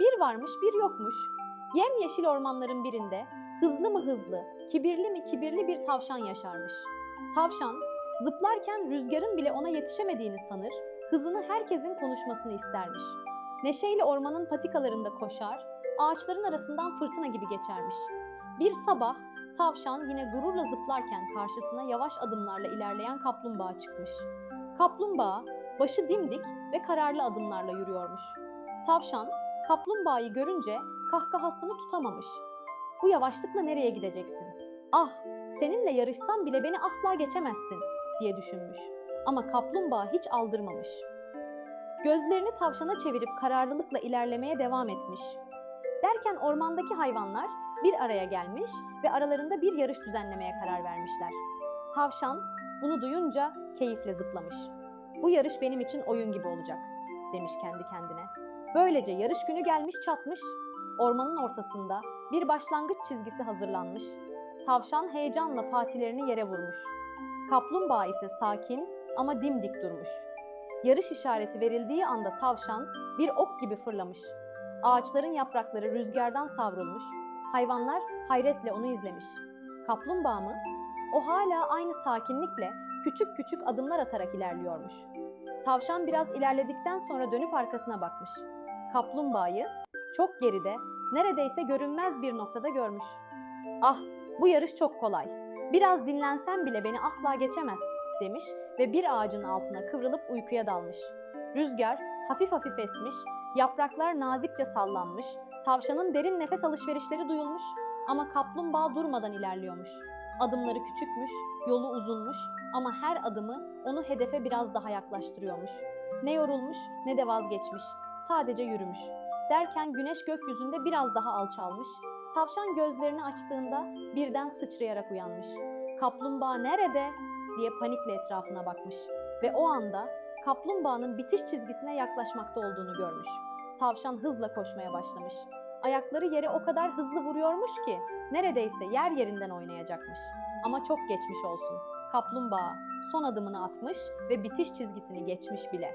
Bir varmış bir yokmuş. Yemyeşil ormanların birinde hızlı mı hızlı, kibirli mi kibirli bir tavşan yaşarmış. Tavşan zıplarken rüzgarın bile ona yetişemediğini sanır, hızını herkesin konuşmasını istermiş. Neşeyle ormanın patikalarında koşar, ağaçların arasından fırtına gibi geçermiş. Bir sabah tavşan yine gururla zıplarken karşısına yavaş adımlarla ilerleyen kaplumbağa çıkmış. Kaplumbağa başı dimdik ve kararlı adımlarla yürüyormuş. Tavşan kaplumbağayı görünce kahkahasını tutamamış. Bu yavaşlıkla nereye gideceksin? Ah, seninle yarışsam bile beni asla geçemezsin diye düşünmüş. Ama kaplumbağa hiç aldırmamış. Gözlerini tavşana çevirip kararlılıkla ilerlemeye devam etmiş. Derken ormandaki hayvanlar bir araya gelmiş ve aralarında bir yarış düzenlemeye karar vermişler. Tavşan bunu duyunca keyifle zıplamış. Bu yarış benim için oyun gibi olacak demiş kendi kendine. Böylece yarış günü gelmiş çatmış. Ormanın ortasında bir başlangıç çizgisi hazırlanmış. Tavşan heyecanla patilerini yere vurmuş. Kaplumbağa ise sakin ama dimdik durmuş. Yarış işareti verildiği anda tavşan bir ok gibi fırlamış. Ağaçların yaprakları rüzgardan savrulmuş. Hayvanlar hayretle onu izlemiş. Kaplumbağa mı? O hala aynı sakinlikle küçük küçük adımlar atarak ilerliyormuş. Tavşan biraz ilerledikten sonra dönüp arkasına bakmış. Kaplumbağayı çok geride, neredeyse görünmez bir noktada görmüş. Ah, bu yarış çok kolay. Biraz dinlensem bile beni asla geçemez demiş ve bir ağacın altına kıvrılıp uykuya dalmış. Rüzgar hafif hafif esmiş, yapraklar nazikçe sallanmış, tavşanın derin nefes alışverişleri duyulmuş ama kaplumbağa durmadan ilerliyormuş. Adımları küçükmüş, yolu uzunmuş ama her adımı onu hedefe biraz daha yaklaştırıyormuş. Ne yorulmuş ne de vazgeçmiş, sadece yürümüş. Derken güneş gökyüzünde biraz daha alçalmış. Tavşan gözlerini açtığında birden sıçrayarak uyanmış. Kaplumbağa nerede? diye panikle etrafına bakmış ve o anda kaplumbağanın bitiş çizgisine yaklaşmakta olduğunu görmüş. Tavşan hızla koşmaya başlamış. Ayakları yere o kadar hızlı vuruyormuş ki neredeyse yer yerinden oynayacakmış. Ama çok geçmiş olsun. Kaplumbağa son adımını atmış ve bitiş çizgisini geçmiş bile.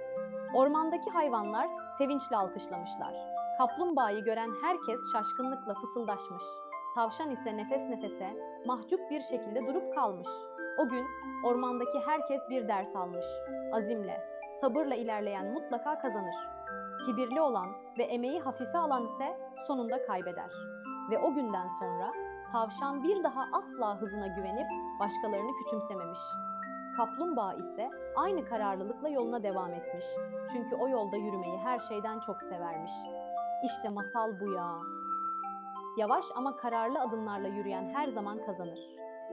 Ormandaki hayvanlar sevinçle alkışlamışlar. Kaplumbağayı gören herkes şaşkınlıkla fısıldaşmış. Tavşan ise nefes nefese, mahcup bir şekilde durup kalmış. O gün ormandaki herkes bir ders almış. Azimle, sabırla ilerleyen mutlaka kazanır. Kibirli olan ve emeği hafife alan ise sonunda kaybeder. Ve o günden sonra tavşan bir daha asla hızına güvenip başkalarını küçümsememiş. Kaplumbağa ise aynı kararlılıkla yoluna devam etmiş. Çünkü o yolda yürümeyi her şeyden çok severmiş. İşte masal bu ya. Yavaş ama kararlı adımlarla yürüyen her zaman kazanır.